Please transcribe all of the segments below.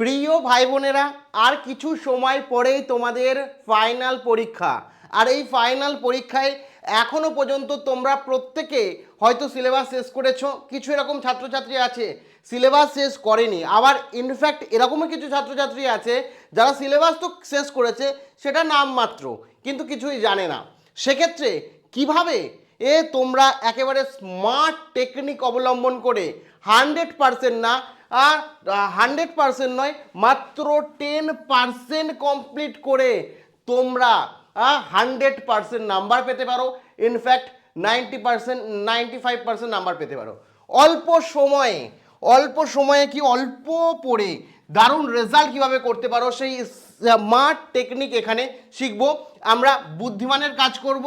প্রিয় ভাই বোনেরা আর কিছু সময় পরেই তোমাদের ফাইনাল পরীক্ষা। আর এই ফাইনাল পরীক্ষায় এখনও পর্যন্ত তোমরা প্রত্যেকে হয়তো সিলেবাস শেষ করেছ, কিছু এরকম ছাত্রছাত্রী আছে সিলেবাস শেষ করেনি। আবার ইনফ্যাক্ট এরকমও কিছু ছাত্রছাত্রী আছে, যারা সিলেবাস তো শেষ করেছে, সেটা নামমাত্র কিন্তু কিছুই জানে না। সেক্ষেত্রে কীভাবে এ তোমরা একেবারে স্মার্ট টেকনিক অবলম্বন করে হান্ড্রেড পারসেন্ট না আর হান্ড্রেড পারসেন্ট নয়, মাত্র টেন পারসেন্ট কমপ্লিট করে তোমরা হান্ড্রেড পারসেন্ট নাম্বার পেতে পারো। In fact ninety percent ninety five percent number পেতে পারো। অল্প সময়ে অল্প সময়ে কি অল্প পড়ে দারুণ রেজাল্ট কীভাবে করতে পারো, সেই স্মার্ট টেকনিক এখানে শিখব। আমরা বুদ্ধিমানের কাজ করব,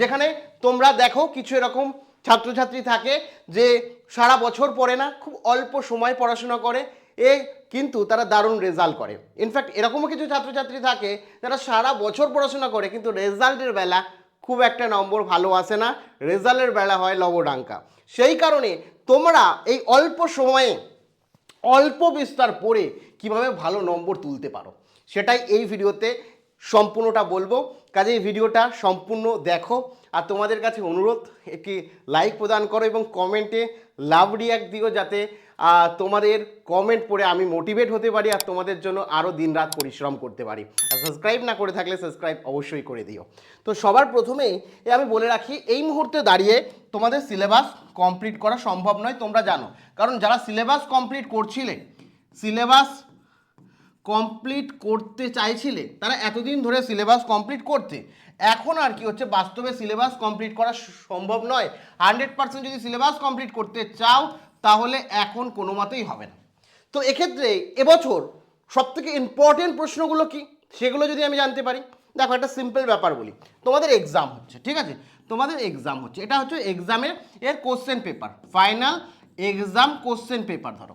যেখানে তোমরা দেখো কিছু এরকম ছাত্রছাত্রী থাকে যে সারা বছর পড়ে না, খুব অল্প সময় পড়াশোনা করে, এ কিন্তু তারা দারুণ রেজাল্ট করে। ইনফ্যাক্ট এরকমও কিছু ছাত্রছাত্রী থাকে, যারা সারা বছর পড়াশোনা করে, কিন্তু রেজাল্টের বেলা খুব একটা নম্বর ভালো আসে না, রেজাল্টের বেলা হয় লবডাঙ্কা। সেই কারণে তোমরা এই অল্প সময়ে, অল্প বিস্তার পড়ে কীভাবে ভালো নম্বর তুলতে পারো। সেটাই এই ভিডিওতে সম্পূর্ণটা বলব। কাজে এই ভিডিওটা সম্পূর্ণ দেখো। আর তোমাদের কাছে অনুরোধ, একটি লাইক প্রদান করো এবং কমেন্টে লাভ রিয়াক্ট দিও যাতে তোমাদের কমেন্ট পড়ে আমি মোটিভেট হতে পারি আর তোমাদের জন্য আরও দিনরাত পরিশ্রম করতে পারি। আর সাবস্ক্রাইব না করে থাকলে সাবস্ক্রাইব অবশ্যই করে দিও। তো সবার প্রথমেই আমি বলে রাখি, এই মুহূর্তে দাঁড়িয়ে তোমাদের সিলেবাস কমপ্লিট করা সম্ভব নয়, তোমরা জানো। কারণ যারা সিলেবাস কমপ্লিট করছিলে সিলেবাস কমপ্লিট করতে চাইছিলে, তারা এতদিন ধরে সিলেবাস কমপ্লিট করতে। এখন আর কি হচ্ছে, বাস্তবে সিলেবাস কমপ্লিট করা সম্ভব নয়। হান্ড্রেড পার্সেন্ট যদি সিলেবাস কমপ্লিট করতে চাও, তাহলে এখন কোনো মতেই হবে না। তো এক্ষেত্রে এবছর সবথেকে ইম্পর্টেন্ট প্রশ্নগুলো কি? সেগুলো যদি আমি জানতে পারি। দেখো, একটা সিম্পল ব্যাপার বলি। তোমাদের এক্সাম হচ্ছে, ঠিক আছে? তোমাদের এক্সাম হচ্ছে। এটা হচ্ছে এক্সামের এর question paper final exam question paper ধরো।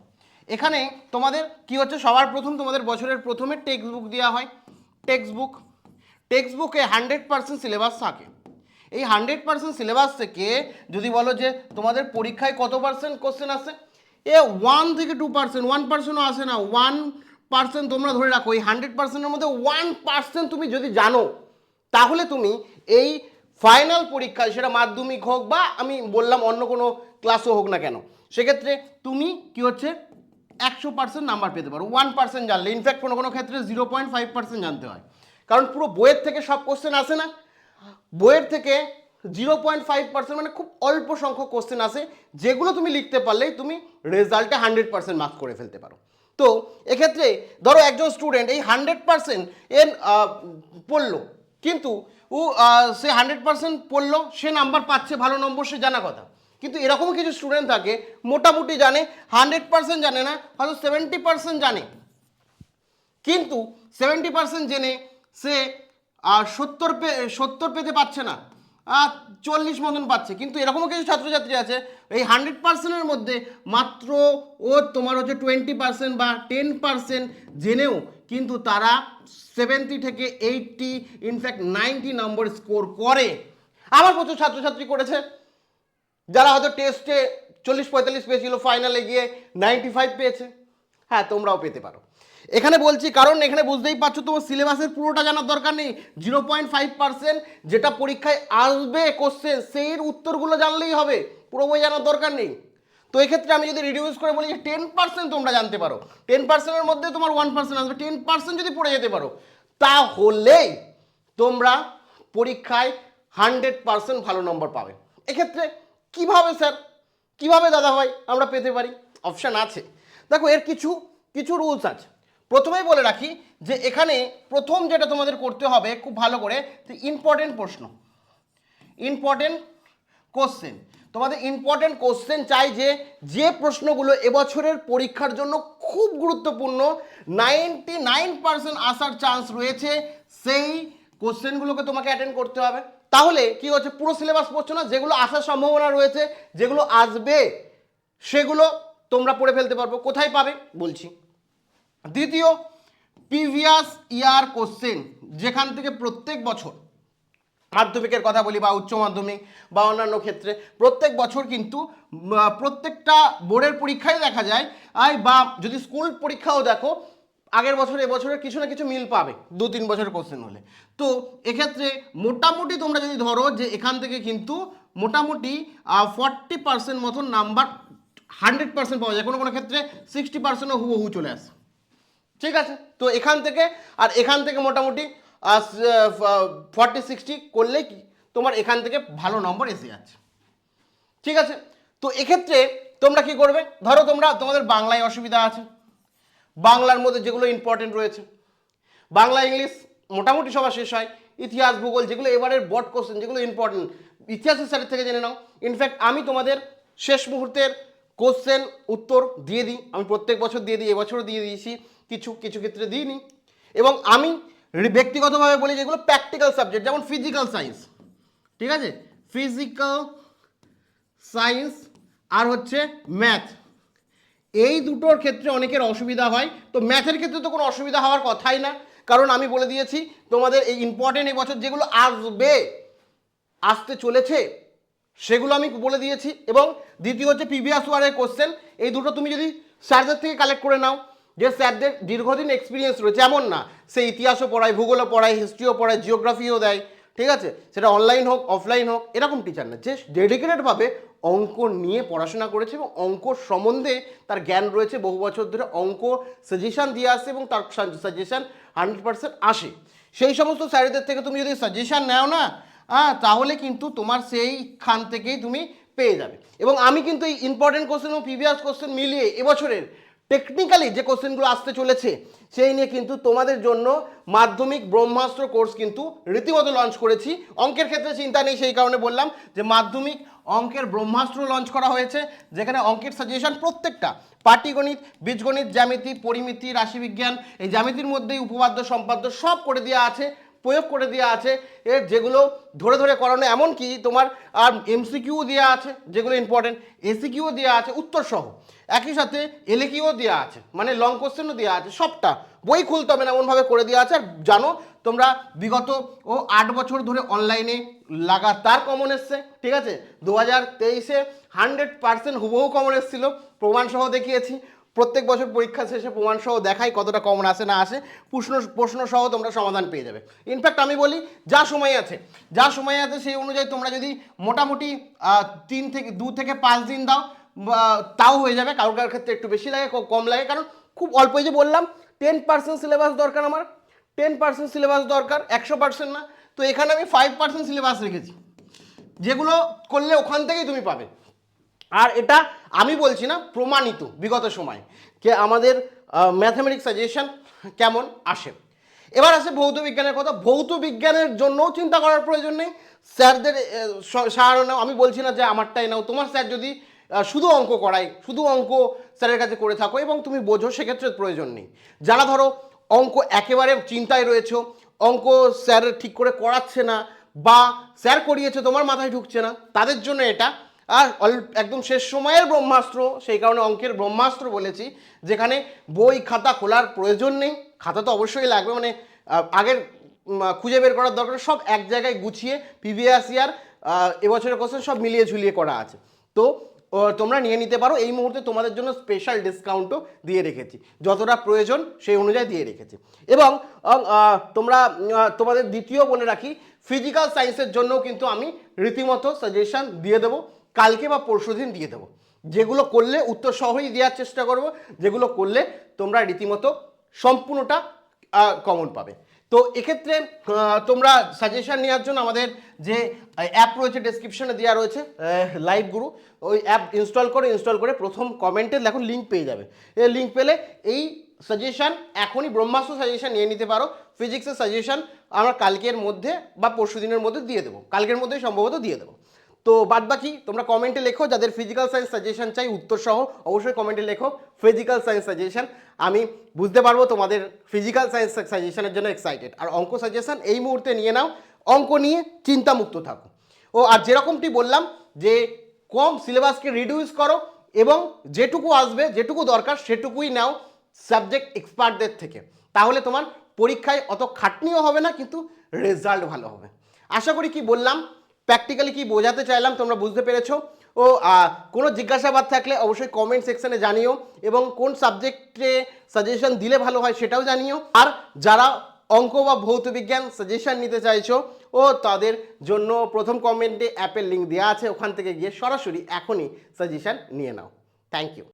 এখানে তোমাদের কি হচ্ছে? সবার প্রথম তোমাদের বছরের প্রথমে টেক্সট বুক দেওয়া হয়। টেক্সট বুক টেক্সট বুকে হান্ড্রেড পার্সেন্ট সিলেবাস থাকে। এই হান্ড্রেড পার্সেন্ট সিলেবাস থেকে যদি বলো যে তোমাদের পরীক্ষায় কত পার্সেন্ট কোশ্চেন আসে? এ ওয়ান থেকে টু পার্সেন্ট ওয়ান পার্সেন্টও আসে না। ওয়ান পার্সেন্ট তোমরা ধরে রাখো, এই হান্ড্রেড পার্সেন্টের মধ্যে ওয়ান পার্সেন্ট তুমি যদি জানো, তাহলে তুমি এই ফাইনাল পরীক্ষায়, সেটা মাধ্যমিক হোক বা আমি বললাম অন্য কোনো ক্লাসও হোক না কেন, সেক্ষেত্রে তুমি কি হচ্ছে? একশো পার্সেন্ট নাম্বার পেতে পারো। ওয়ান পার্সেন্ট জানলে। ইনফ্যাক্ট কোনো কোনো ক্ষেত্রে জিরো পয়েন্ট ফাইভ পার্সেন্ট জানতে হয়। কারণ পুরো বইয়ের থেকে সব কোশ্চেন আসে না। বইয়ের থেকে জিরো পয়েন্ট ফাইভ পার্সেন্ট মানে খুব অল্প সংখ্যক কোশ্চেন আসে। যেগুলো তুমি লিখতে পারলেই তুমি রেজাল্টে হান্ড্রেড পার্সেন্ট মার্কস করে ফেলতে পারো। তো, এক্ষেত্রে ধরো একজন স্টুডেন্ট এই হান্ড্রেড পার্সেন্ট এর পড়ল। কিন্তু ও সে হান্ড্রেড পার্সেন্ট পড়ল, সে নাম্বার পাচ্ছে, ভালো নম্বর, সে জানা কথা। কিন্তু এরকমও কিছু স্টুডেন্ট থাকে, মোটামুটি জানে হান্ড্রেড পার্সেন্ট জানে না, হয়তো সেভেন্টি পার্সেন্ট জানে। কিন্তু সেভেন্টি পার্সেন্ট জেনে সে আর সত্তর পে, সত্তর পেতে পারছে না আর চল্লিশ মতন পাচ্ছে। কিন্তু এরকমও কিছু ছাত্রছাত্রী আছে, এই হান্ড্রেড পার্সেন্টের মধ্যে মাত্র ও তোমার হচ্ছে টোয়েন্টি পার্সেন্ট বা টেন পার্সেন্ট জেনেও কিন্তু তারা সেভেন্টি থেকে এইটটি ইনফ্যাক্ট নাইনটি নম্বর স্কোর করে। আমার প্রচুর ছাত্রছাত্রী করেছে। যারা হয়তো টেস্টে চল্লিশ পঁয়তাল্লিশ পেয়েছিল ফাইনালে গিয়ে নাইনটি ফাইভ পেয়েছে হ্যাঁ তোমরাও পেতে পারো। এখানে বলছি, কারণ এখানে বুঝতেই পারছ তোমার সিলেবাসের পুরোটা জানার দরকার নেই। জিরো পয়েন্ট ফাইভ পার্সেন্ট যেটা পরীক্ষায় আসবে কোশ্চেন সেই উত্তরগুলো জানলেই হবে। পুরো বই জানার দরকার নেই। তো এক্ষেত্রে আমি যদি রিডিউস করে বলি যে টেন পার্সেন্ট তোমরা জানতে পারো। টেন পার্সেন্টের মধ্যে তোমার ওয়ান পার্সেন্ট আসবে। টেন পার্সেন্ট যদি পড়ে যেতে পারো তাহলেই তোমরা পরীক্ষায় হান্ড্রেড পার্সেন্ট ভালো নম্বর পাবে। এক্ষেত্রে কীভাবে স্যার? কীভাবে দাদা ভাই আমরা পেতে পারি? অপশান আছে। দেখো, এর কিছু কিছু রুলস আছে। প্রথমেই বলে রাখি যে এখানে প্রথম যেটা তোমাদের করতে হবে খুব ভালো করে ইম্পর্টেন্ট প্রশ্ন। ইম্পর্টেন্ট কোশ্চেন তোমাদের ইম্পর্টেন্ট কোশ্চেন চাই যে যে প্রশ্নগুলো এবছরের পরীক্ষার জন্য খুব গুরুত্বপূর্ণ নাইনটি নাইন পার্সেন্ট আসার চান্স রয়েছে, সেই কোশ্চেনগুলোকে তোমাকে অ্যাটেন্ড করতে হবে। তাহলে কি হচ্ছে? পুরো সিলেবাস পড়ছো না? যেগুলো আসার সম্ভাবনা রয়েছে, যেগুলো আসবে, সেগুলো তোমরা পড়ে ফেলতে পারব। কোথায় পাবে? বলছি। দ্বিতীয় প্রিভিয়াস ইয়ার কোশ্চেন যেখান থেকে প্রত্যেক বছর মাধ্যমিকের কথা বলি বা উচ্চ মাধ্যমিক বা অন্যান্য ক্ষেত্রে, প্রত্যেক বছর কিন্তু প্রত্যেকটা বোর্ডের পরীক্ষায় দেখা যায় বা যদি স্কুল পরীক্ষাও দেখো আগের বছর এবছরের কিছু না কিছু মিল পাবে, দু তিন বছরের কোশ্চেন হলে। তো এক্ষেত্রে মোটামুটি তোমরা যদি ধরো যে এখান থেকে কিন্তু মোটামুটি ফর্টি পার্সেন্ট মতন নাম্বার হান্ড্রেড পার্সেন্ট পাওয়া যায়। কোনো কোনো ক্ষেত্রে সিক্সটি পার্সেন্টও হুবহু চলে আসে। ঠিক আছে? তো এখান থেকে, আর এখান থেকে মোটামুটি ফর্টি সিক্সটি করলেই কি? তোমার এখান থেকে ভালো নম্বর এসে যাচ্ছে। ঠিক আছে? তো এক্ষেত্রে তোমরা কি করবে? ধরো তোমরা, তোমাদের বাংলায় অসুবিধা আছে। বাংলার মধ্যে যেগুলো ইম্পর্টেন্ট রয়েছে। বাংলা, ইংলিশ মোটামুটি সবার শেষ হয়। ইতিহাস, ভূগোল যেগুলো এবারের বট কোশ্চেন যেগুলো ইম্পর্টেন্ট ইতিহাসের স্যারের থেকে জেনে নাও। ইনফ্যাক্ট আমি তোমাদের শেষ মুহূর্তের কোশ্চেন উত্তর দিয়ে দিই। আমি প্রত্যেক বছর দিয়ে দিই, এবছরও দিয়ে দিয়েছি। কিছু কিছু ক্ষেত্রে দিইনি। এবং আমি ব্যক্তিগতভাবে বলি যেগুলো প্র্যাকটিক্যাল সাবজেক্ট যেমন ফিজিক্যাল সায়েন্স ঠিক আছে? ফিজিক্যাল সায়েন্স আর হচ্ছে ম্যাথ এই দুটোর ক্ষেত্রে অনেকের অসুবিধা হয়। তো ম্যাথের ক্ষেত্রে তো কোনো অসুবিধা হওয়ার কথাই না। কারণ আমি বলে দিয়েছি, তোমাদের এই ইম্পর্টেন্ট এই বছর যেগুলো আসবে, আসতে চলেছে, সেগুলো আমি বলে দিয়েছি। এবং দ্বিতীয় হচ্ছে প্রিভিয়াস ওয়ারের কোশ্চেন এই দুটো তুমি যদি স্যারদের থেকে কালেক্ট করে নাও, যে স্যারদের দীর্ঘদিন এক্সপিরিয়েন্স রয়েছে, এমন না, সে ইতিহাসও পড়ায়, ভূগোলও পড়ায় হিস্ট্রিও পড়ায় জিওগ্রাফিও দেয়। ঠিক আছে? সেটা অনলাইন হোক অফলাইন হোক, এরকম টিচার না। যে ডেডিকেটেডভাবে অঙ্ক নিয়ে পড়াশোনা করেছে এবং অঙ্ক সম্বন্ধে তার জ্ঞান রয়েছে, বহু বছর ধরে অঙ্ক সাজেশান দিয়ে আসে এবং তার সাজেশান হান্ড্রেড পার্সেন্ট আসে। সেই সমস্ত স্যারেদের থেকে তুমি যদি সাজেশান নেও না হ্যাঁ তাহলে কিন্তু তোমার সেই খান থেকেই তুমি পেয়ে যাবে। এবং আমি কিন্তু এই ইম্পর্টেন্ট কোশ্চেন এবং প্রিভিয়াস কোশ্চেন মিলিয়ে এবছরের টেকনিক্যালি যে কোশ্চেনগুলো আসতে চলেছে, সেই নিয়ে কিন্তু তোমাদের জন্য মাধ্যমিক ব্রহ্মাস্ত্র কোর্স কিন্তু রীতিমতো লঞ্চ করেছি। অঙ্কের ক্ষেত্রে চিন্তা নেই, সেই কারণে বললাম যে মাধ্যমিক অঙ্কের ব্রহ্মাস্ত্র লঞ্চ করা হয়েছে, যেখানে অঙ্কের সাজেশন প্রত্যেকটা পাটিগণিত, বীজগণিত, জ্যামিতি, পরিমিতি, রাশিবিজ্ঞান, এই জ্যামিতির মধ্যেই উপপাদ্য, সম্পাদ্য সব করে দেওয়া আছে, প্রয়োগ করে দেওয়া আছে এর যেগুলো ধরে ধরে করানো, এমনকি তোমার আর এমসিকিউ দেওয়া আছে, যেগুলো ইম্পর্টেন্ট এসিকিউ দেওয়া আছে উত্তর সহ একই সাথে এলেকিও দেওয়া আছে মানে লং কোশ্চেনও দেওয়া আছে, সবটা। বই খুলতে হবে না, এমনভাবে করে দেওয়া আছে। আর জানো, তোমরা বিগত, ও আট বছর ধরে অনলাইনে লাগাতার কমন এসছে, ঠিক আছে? দু হাজার তেইশে হান্ড্রেড পার্সেন্ট হুবহু কমন এসেছিল, প্রমাণসহ দেখিয়েছি। প্রত্যেক বছর পরীক্ষা শেষে প্রমাণসহ দেখাই কতটা কমন আসে না আসে, প্রশ্ন, প্রশ্নসহ তোমরা সমাধান পেয়ে যাবে। ইনফ্যাক্ট আমি বলি, যা সময় আছে, যা সময় আছে সেই অনুযায়ী তোমরা যদি মোটামুটি তিন থেকে, দু থেকে পাঁচ দিন দাও তাও হয়ে যাবে কারোর কারোর ক্ষেত্রে একটু বেশি লাগে কম লাগে। কারণ খুব অল্প যে বললাম টেন পার্সেন্ট সিলেবাস দরকার আমার। টেন পার্সেন্ট সিলেবাস দরকার, একশো পার্সেন্ট না। তো এখানে আমি ফাইভ পার্সেন্ট সিলেবাস রেখেছি। যেগুলো করলে ওখান থেকেই তুমি পাবে। আর এটা আমি বলছি না, প্রমাণিত বিগত সময়। যে আমাদের ম্যাথামেটিক্স সাজেশন কেমন আসে। এবার আসে ভৌত বিজ্ঞানের কথা। ভৌত বিজ্ঞানের জন্যও চিন্তা করার প্রয়োজন নেই। স্যারদের সাহায্য নাও আমি বলছি না যে আমারটাই নাও। তোমার স্যার যদি শুধু অঙ্ক করায় শুধু অঙ্ক স্যারের কাছে করে থাকো এবং তুমি বোঝো সেক্ষেত্রে প্রয়োজন নেই। যারা ধরো অঙ্ক একেবারে চিন্তায় রয়েছো, অঙ্ক স্যার ঠিক করে করাচ্ছে না বা স্যার করিয়েছে তোমার মাথায় ঢুকছে না, তাদের জন্য এটা, আর একদম শেষ সময়ের ব্রহ্মাস্ত্র, সেই কারণে অঙ্কের ব্রহ্মাস্ত্র বলেছি, যেখানে বই, খাতা খোলার প্রয়োজন নেই, খাতা তো অবশ্যই লাগবে মানে আগের খুঁজে বের করার দরকার সব এক জায়গায় গুছিয়ে প্রিভিয়াস ইয়ার এবছরের কোশ্চেন সব মিলিয়ে ঝুলিয়ে করা আছে। তো তোমরা নিয়ে নিতে পারো। এই মুহূর্তে তোমাদের জন্য স্পেশাল ডিসকাউন্টও দিয়ে রেখেছি। যতটা প্রয়োজন সেই অনুযায়ী দিয়ে রেখেছি। এবং তোমরা তোমাদের দ্বিতীয় বলে রাখি ফিজিক্যাল সায়েন্সের জন্য কিন্তু আমি রীতিমতো সাজেশন দিয়ে দেবো। কালকে বা পরশু দিন দিয়ে দেবো। যেগুলো করলে উত্তর সহই দেওয়ার চেষ্টা করব। যেগুলো করলে তোমরা রীতিমতো সম্পূর্ণটা কমন পাবে। তো এক্ষেত্রে তোমরা সাজেশন নেওয়ার জন্য আমাদের যে অ্যাপ রয়েছে ডেসক্রিপশনে দেওয়া রয়েছে লাইভ গুরু ওই অ্যাপ ইনস্টল করে ইনস্টল করে প্রথম কমেন্টে দেখো লিঙ্ক পেয়ে যাবে। এই লিঙ্ক পেলে এই সাজেশান এখনই ব্রহ্মাস্ত্র সাজেশান নিয়ে নিতে পারো ফিজিক্সের সাজেশান আমরা কালকের মধ্যে বা পরশু দিনের মধ্যে দিয়ে দেবো। কালকের মধ্যেই সম্ভবত দিয়ে দেবো। তো বাদ বাকি তোমরা কমেন্টে লেখো, যাদের ফিজিক্যাল সায়েন্স সাজেশন চাই উত্তর সহ অবশ্যই কমেন্টে লেখো ফিজিক্যাল সায়েন্স সাজেশন আমি বুঝতে পারব তোমাদের ফিজিক্যাল সায়েন্স সাজেশনের জন্য এক্সাইটেড আর অঙ্ক সাজেশন এই মুহূর্তে নিয়ে নাও, অঙ্ক নিয়ে চিন্তামুক্ত থাকো। ও, আর যেরকমটি বললাম যে, কম সিলেবাসকে রিডিউস করো এবং যেটুকু আসবে, যেটুকু দরকার, সেটুকুই নাও সাবজেক্ট এক্সপার্টদের থেকে। তাহলে তোমার পরীক্ষায় অত খাটনিও হবে না, কিন্তু রেজাল্ট ভালো হবে। আশা করি কি বললাম? প্র্যাকটিক্যালি কি বোঝাতে চাইলাম তোমরা বুঝতে পেরেছ। ও কোনো জিজ্ঞাসাবাদ থাকলে অবশ্যই কমেন্ট সেকশানে জানিও এবং কোন সাবজেক্টে সাজেশন দিলে ভালো হয় সেটাও জানিও। আর যারা অঙ্ক বা ভৌত বিজ্ঞান সাজেশন নিতে চাইছো, ও, তাদের জন্য প্রথম কমেন্টে অ্যাপের লিঙ্ক দেওয়া আছে, ওখান থেকে গিয়ে সরাসরি এখনই সাজেশন নিয়ে নাও। Thank you